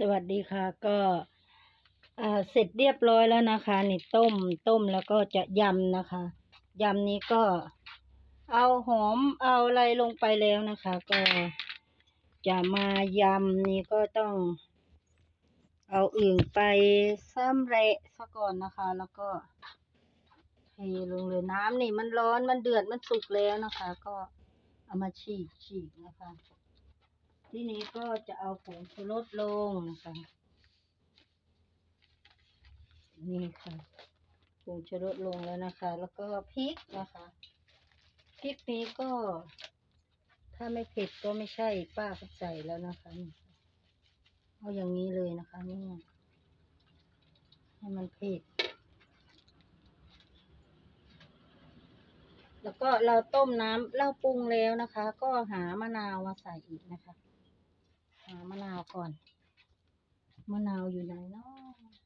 สวัสดีค่ะก็อ่าเสร็จเรียบร้อยแล้วนะคะนี่ต้มต้มแล้วก็จะยำนะคะยำนี้ก็เอาหอมเอาอะไรลงไปแล้วนะคะ ก็จะมายำนี้ก็ต้อง เอาอื่นไปซ้ำเระซะก่อนนะคะ แล้วก็เทลงเลยน้ำนี่มันร้อนมันเดือดมันสุกแล้วนะคะ ก็เอามาฉีกฉีกนะคะ ที่นี้ก็จะเอาผงชูรสลงนะคะนี่ค่ะผงชูรสลงแล้วนะคะ แล้วก็พริกนะคะพริกนี้ก็ ถ้าไม่เผ็ดก็ไม่ใช่ป้าก็ใส่แล้วนะคะเอาอย่างนี้เลยนะคะนี่ให้มันเผ็ดแล้วก็เราต้มน้ำเราปรุงแล้วนะคะ ก็หามะนาวมาใส่อีกนะคะ ก่อน มะนาวอยู่ไหนเนาะ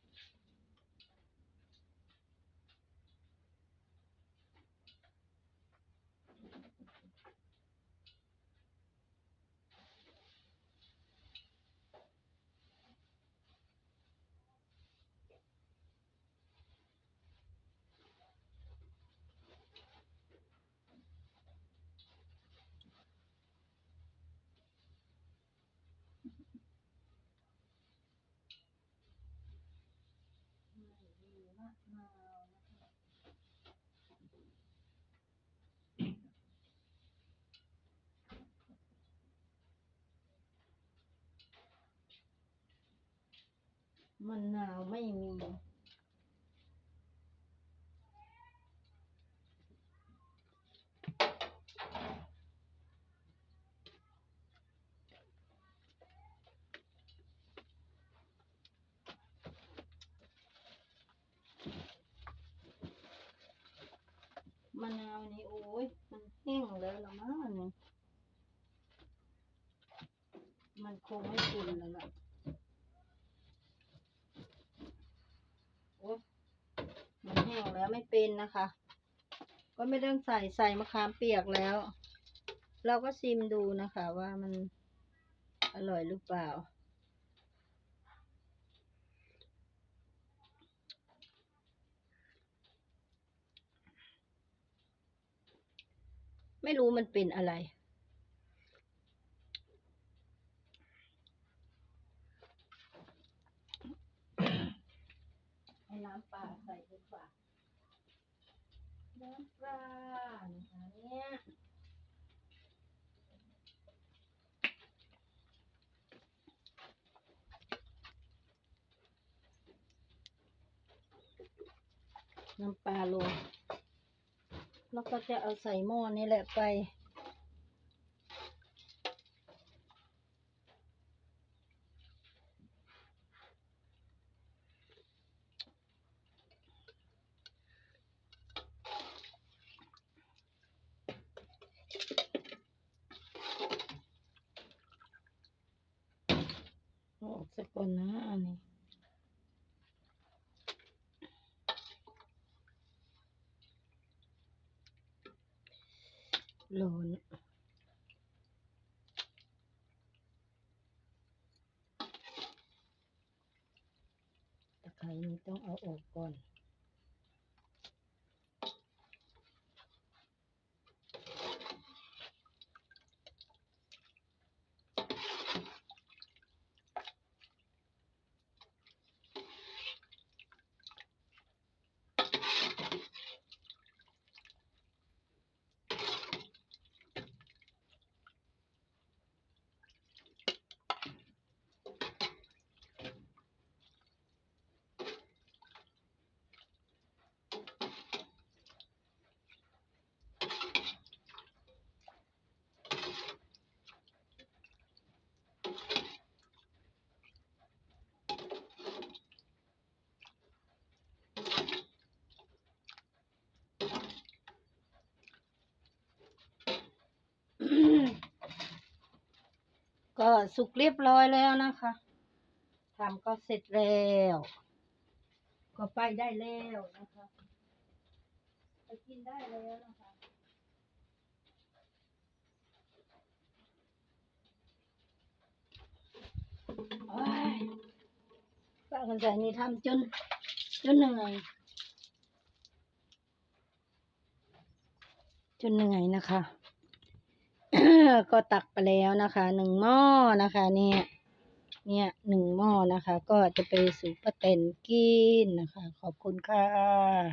มะนาวนะคะมะนาวไม่มี มะ นี่โอ้ยมันแห้งแล้วละมั้งเนี่ยมันคงไม่กินแล้วล่ะโอ้ยมันแห้งแล้วไม่เป็นนะคะ ก็ไม่ต้องใส่ใส่มะขามเปียกแล้ว เราก็ชิมดูนะคะว่ามันอร่อยหรือเปล่า ไม่รู้มันเป็นอะไรให้น้ำปลาใส่ดีกว่าน้ำปลานะคะเนี่ยน้ำปลาลง แล้วก็จะเอาใส่หม้อนี่แหละไป ออกสักก่อนนะอันนี้ ร้อนตะไคร้นี้ต้องเอาออกก่อน ก็ สุกเรียบร้อยแล้วนะคะทำก็เสร็จแล้ว ก็ไปได้แล้วนะคะไปกินได้แล้วนะคะโอ้ยป้าคนใส่นี่ทำจนจนเหนื่อยจนเหนื่อยนะคะ ก็ตักไปแล้วนะคะหนึ่งหม้อนะคะเนี่ยเนี่ยหนึ่งหม้อนะคะ ก็จะไปสู่ประเต็นกินนะคะ ขอบคุณค่ะ